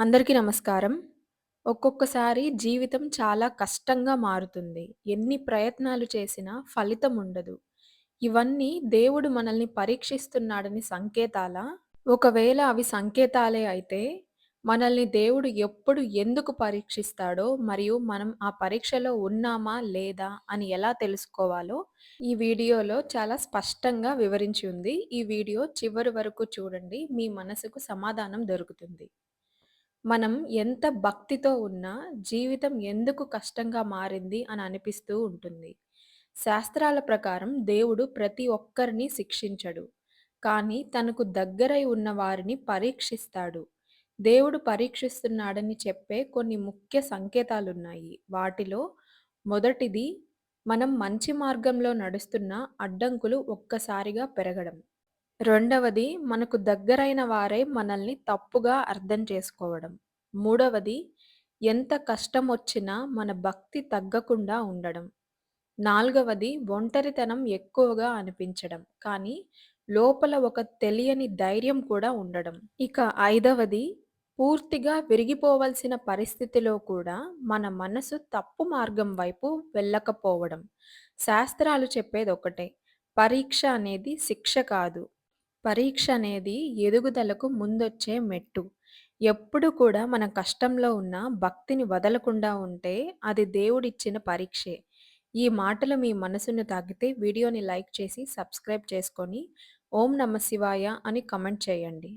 అందరికీ నమస్కారం. ఒక్కొక్కసారి జీవితం చాలా కష్టంగా మారుతుంది. ఎన్ని ప్రయత్నాలు చేసినా ఫలితం ఉండదు. ఇవన్నీ దేవుడు మనల్ని పరీక్షిస్తున్నాడని సంకేతాలా? ఒకవేళ అవి సంకేతాలే అయితే, మనల్ని దేవుడు ఎప్పుడు, ఎందుకు పరీక్షిస్తాడో, మరియు మనం ఆ పరీక్షలో ఉన్నామా, లేదా అని ఎలా తెలుసుకోవాలో ఈ వీడియోలో చాలా స్పష్టంగా వివరించి ఉంది. ఈ వీడియో చివరి వరకు చూడండి. మీ మనసుకు సమాధానం దొరుకుతుంది. మనం ఎంత భక్తితో ఉన్నా జీవితం ఎందుకు కష్టంగా మారింది అని అనిపిస్తూ ఉంటుంది. శాస్త్రాల ప్రకారం దేవుడు ప్రతి ఒక్కరిని శిక్షించడు. కానీ తనకు దగ్గరై ఉన్న వారిని పరీక్షిస్తాడు. దేవుడు పరీక్షిస్తున్నాడని చెప్పే కొన్ని ముఖ్య సంకేతాలున్నాయి. వాటిలో మొదటిది మనం మంచి మార్గంలో నడుస్తున్నా అడ్డంకులు ఒక్కసారిగా పెరగడం. రెండవది మనకు దగ్గరైన వారే మనల్ని తప్పుగా అర్థం చేసుకోవడం. మూడవది ఎంత కష్టమొచ్చినా మన భక్తి తగ్గకుండా ఉండడం. నాలుగవది ఒంటరితనం ఎక్కువగా అనిపించడం. కానీ లోపల ఒక తెలియని ధైర్యం కూడా ఉండడం. ఇక ఐదవది పూర్తిగా విరిగిపోవలసిన పరిస్థితిలో కూడా మన మనసు తప్పు మార్గం వైపు వెళ్ళకపోవడం. శాస్త్రాలు చెప్పేదొకటే పరీక్ష అనేది శిక్ష కాదు. పరీక్ష అనేది ఎదుగుదలకు ముందొచ్చే మెట్టు. ఎప్పుడు కూడా మన కష్టంలో ఉన్న భక్తిని వదలకుండా ఉంటే అది దేవుడిచ్చిన పరీక్షే. ఈ మాటలు మీ మనసును తాకితే వీడియోని లైక్ చేసి సబ్స్క్రైబ్ చేసుకొని ఓం నమ శివాయ అని కమెంట్ చేయండి.